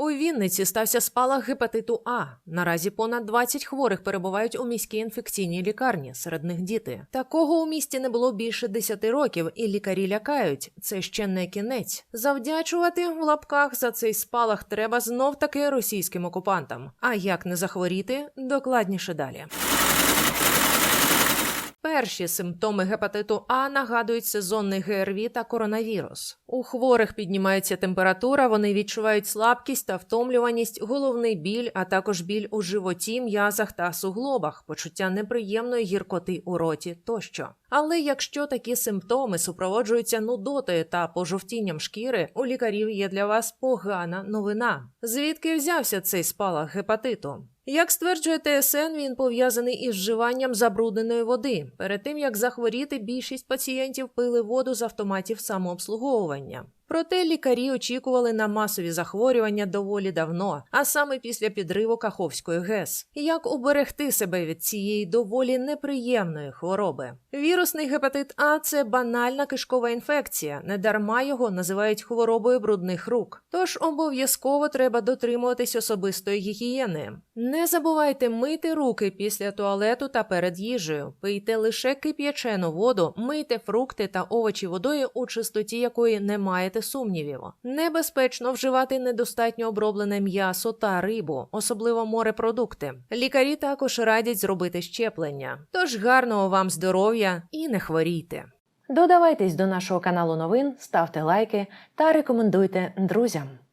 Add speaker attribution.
Speaker 1: У Вінниці стався спалах гепатиту А. Наразі понад 20 хворих перебувають у міській інфекційній лікарні. Серед них діти. Такого у місті не було більше 10 років, і лікарі лякають. Це ще не кінець. Завдячувати в лапках за цей спалах треба знов таки російським окупантам. А як не захворіти, докладніше далі. Перші симптоми гепатиту А нагадують сезонний ГРВІ та коронавірус. У хворих піднімається температура, вони відчувають слабкість та втомлюваність, головний біль, а також біль у животі, м'язах та суглобах, почуття неприємної гіркоти у роті тощо. Але якщо такі симптоми супроводжуються нудотою та пожовтінням шкіри, у лікарів є для вас погана новина. Звідки взявся цей спалах гепатиту? Як стверджує ТСН, він пов'язаний із вживанням забрудненої води. Перед тим як захворіти, більшість пацієнтів пили воду з автоматів самообслуговування. Проте лікарі очікували на масові захворювання доволі давно, а саме після підриву Каховської ГЕС. Як уберегти себе від цієї доволі неприємної хвороби? Вірусний гепатит А це банальна кишкова інфекція. Недарма його називають хворобою брудних рук. Тож обов'язково треба дотримуватись особистої гігієни. Не забувайте мити руки після туалету та перед їжею. Пийте лише кип'ячену воду, мийте фрукти та овочі водою, у чистоті якої не маєте сумнівів. Небезпечно вживати недостатньо оброблене м'ясо та рибу, особливо морепродукти. Лікарі також радять зробити щеплення. Тож гарного вам здоров'я і не хворійте. Додавайтесь до нашого каналу новин, ставте лайки та рекомендуйте друзям.